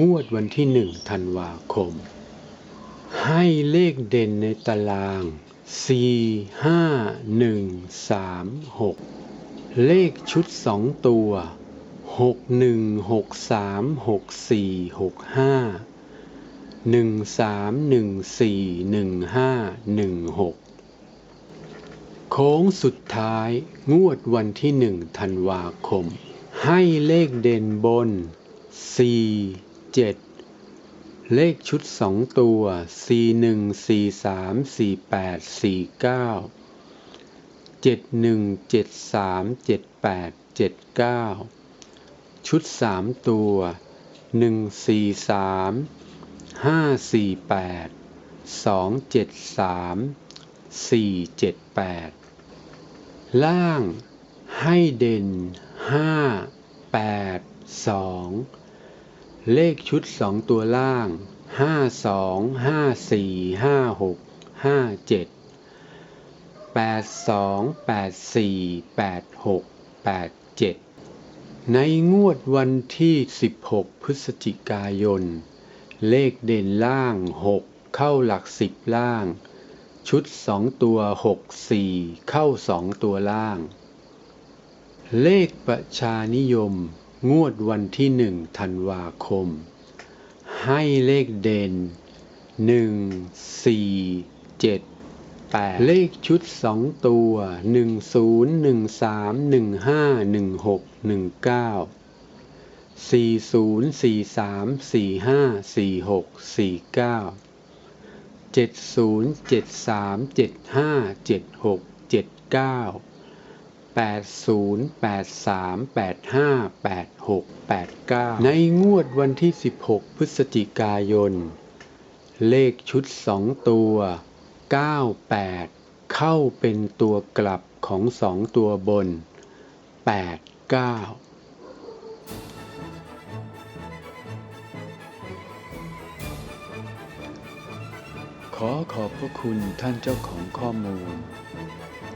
งวดวันที่หนึ่งธันวาคม ให้เลขเด่นในตาราง 4 5 1 3 6 เลขชุดสองตัว 6 1 6 3 6 4 6 5 1 3 1 4 1 5 1 6 โค้งสุดท้ายงวดวันที่หนึ่งธันวาคม ให้เลขเด่นบน 4 7 เลขชุดสองตัว 4 1 4 3 4 8 4 9 7 1 7 3 7 8 7 9 ชุดสามตัว 1 4 3 5 4 8 2 7 3 4 7 8 ล่างให้เด่น 5 8 2 เลขชุดสองตัวล่างห้าสองห้าสี่ห้าหกห้าเจ็ดแปดสองแปดสี่แปดหกแปดเจ็ดในงวดวันที่16พฤศจิกายน เลขเด่นล่าง6เข้าหลักสิบล่าง ชุดสองตัว6 4เข้าสองตัวล่าง เลขประชานิยม งวดวันที่หนึ่งธันวาคม ให้เลขเด่นหนึ่งสี่เจ็ดแปดเลขชุดสองตัวหนึ่งศูนย์หนึ่งสามหนึ่งห้าหนึ่งหกหนึ่งเก้าสี่ศูนย์สี่สามสี่ห้าสี่หกสี่เก้าเจ็ดศูนย์เจ็ดสามเจ็ดห้าเจ็ดหกเจ็ดเก้า แปดศูนย์แปดสามแปดห้าแปดหกแปดเก้าในงวดวันที่สิบหกพฤศจิกายน เลขชุดสองตัวเก้าแปดเข้าเป็นตัวกลับของสองตัวบนแปดเก้าขอขอบพระคุณท่านเจ้าของข้อมูล